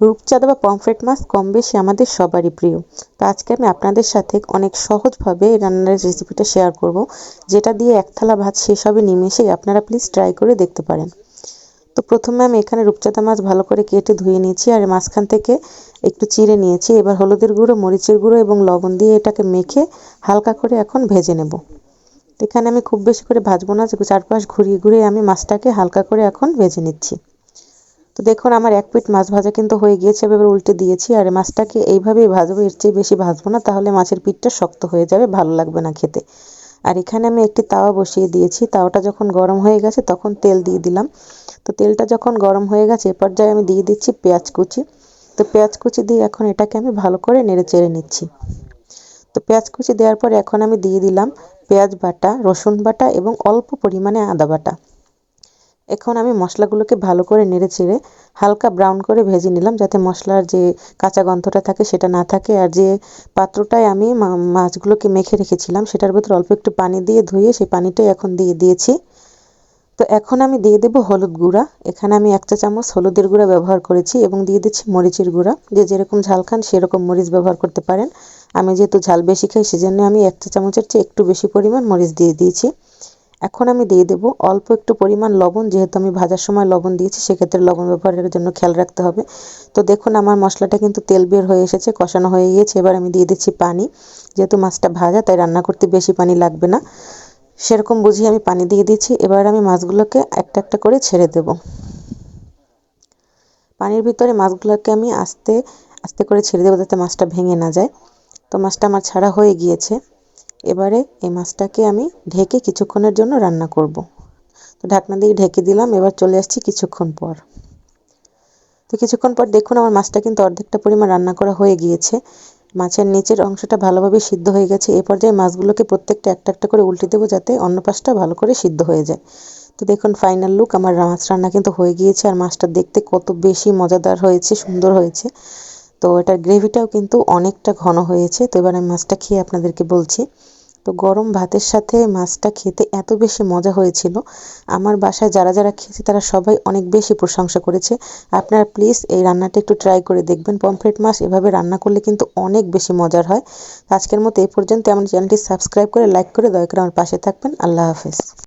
রূপচাঁদা বা পমফ্রেট মাছ কম বেশি আমাদের সবারই প্রিয়। তো আজকে আমি আপনাদের সাথে অনেক সহজভাবে এই রান্নার রেসিপিটা শেয়ার করব, যেটা দিয়ে এক থালা ভাত শেষ হবে নিমেষেই আপনারা প্লিজ ট্রাই করে দেখতে পারেন। তো প্রথমে আমি এখানে রূপচাঁদা মাছ ভালো করে কেটে ধুয়ে নিয়েছি আর মাঝখান থেকে একটু চিড়ে নিয়েছি। এবার হলুদের গুঁড়ো, মরিচের গুঁড়ো এবং লবণ দিয়ে এটাকে মেখে হালকা করে এখন ভেজে নেব। এখানে আমি খুব বেশি করে ভাজবো না যে চারপাশ ঘুরিয়ে ঘুরিয়ে আমি মাছটাকে হালকা করে এখন ভেজে নিচ্ছি। তো দেখুন, আমার এক পিঠ মাছ ভাজা কিন্তু হয়ে গিয়েছে এবার উল্টে দিয়েছি। আর মাছটাকে এইভাবেই ভাজবো, এর চেয়ে বেশি ভাজবো না, তাহলে মাছের পিঠটা শক্ত হয়ে যাবে, ভালো লাগবে না খেতে। আর এখানে আমি একটি তাওয়া বসিয়ে দিয়েছি, তাওয়াটা যখন গরম হয়ে গেছে তখন তেল দিয়ে দিলাম। তো তেলটা যখন গরম হয়ে গেছে, এ পর্যায়ে আমি দিয়ে দিচ্ছি পেঁয়াজ কুচি। তো পেঁয়াজ কুচি দিয়ে এখন এটাকে আমি ভালো করে নেড়ে চেড়ে নিচ্ছি। তো পেঁয়াজ কুচি দেওয়ার পর এখন আমি দিয়ে দিলাম পেঁয়াজ বাটা, রসুন বাটা এবং অল্প পরিমাণে আদা বাটা। এখন আমি মশলাগুলোকে ভালো করে নেড়ে চেড়ে হালকা ব্রাউন করে ভেজে নিলাম যাতে মশলার যে কাঁচা গন্ধটা থাকে সেটা না থাকে। আর যে পাত্রটায় আমি মাছগুলোকে মেখে রেখেছিলাম সেটার ভেতর অল্প একটু পানি দিয়ে ধুয়ে সেই পানিটাই এখন দিয়ে দিয়েছি। তো এখন আমি দিয়ে দেব হলুদ গুঁড়া। এখানে আমি এক চা চামচ হলুদের গুঁড়া ব্যবহার করেছি এবং দিয়ে দিচ্ছি মরিচের গুঁড়া। যে যেরকম ঝাল খান সেরকম মরিচ ব্যবহার করতে পারেন। আমি যেহেতু ঝাল বেশি খাই সেজন্য আমি এক চা চামচের চেয়ে একটু বেশি পরিমাণ মরিচ দিয়ে দিয়েছি। এখন আমি দিয়ে দেব অল্প একটু পরিমাণ লবণ, যেহেতু আমি ভাজার সময় লবণ দিয়েছি, সেক্ষেত্রে লবণ ব্যবহারের জন্য খেয়াল রাখতে হবে। তো দেখুন, আমার মশলাটা কিন্তু তেল বের হয়ে এসেছে, কষানো হয়ে গিয়েছে। এবার আমি দিয়ে দিচ্ছি পানি। যেহেতু মাছটা ভাজা, তাই রান্না করতে বেশি পানি লাগবে না। সেরকম বুঝিয়ে আমি পানি দিয়ে দিচ্ছি। এবার আমি মাছগুলোকে একটা একটা করে ছেড়ে দেব। পানির ভিতরে মাছগুলোকে আমি আস্তে আস্তে করে ছেড়ে দেবো, যাতে মাছটা ভেঙে না যায়। তো মাছটা আমার ছাড়া হয়ে গিয়েছে। এবারে এই মাছটাকে আমি ঢেকে কিছুক্ষণের জন্য রান্না করব। তো ঢাকনা দিয়ে ঢেকে দিলাম, এবার চলে আসছি কিছুক্ষণ পর। তো কিছুক্ষণ পর দেখুন আমার মাছটা কিন্তু অর্ধেকটা পরিমাণ রান্না করা হয়ে গিয়েছে। মাছের নিচের অংশটা ভালোভাবে সিদ্ধ হয়ে গেছে। এ পর্যায়ে মাছগুলোকে প্রত্যেকটা একটা একটা করে উল্টে দেবো যাতে অন্য পাশটা ভালো করে সিদ্ধ হয়ে যায়। তো দেখুন ফাইনাল লুক, আমার মাছ রান্না কিন্তু হয়ে গিয়েছে আর মাছটা দেখতে কত বেশি মজাদার হয়েছে, সুন্দর হয়েছে। তো এটার গ্রেভিটাও কিন্তু অনেকটা ঘন হয়েছে। তো এবার আমি মাছটা খেয়ে আপনাদেরকে বলছি। তো গরম ভাতের সাথে মাছটা খেতে এত বেশি মজা হয়েছিল। আমার বাসায় যারা যারা খেয়েছে তারা সবাই অনেক বেশি প্রশংসা করেছে। আপনারা প্লিজ এই রান্নাটা একটু ট্রাই করে দেখবেন। পমফ্রেট মাছ এভাবে রান্না করলে কিন্তু অনেক বেশি মজার হয়। আজকের মতো এই পর্যন্ত। আমার চ্যানেলটি সাবস্ক্রাইব করে লাইক করে, দয়া করে আমার পাশে থাকবেন। আল্লাহ হাফেজ।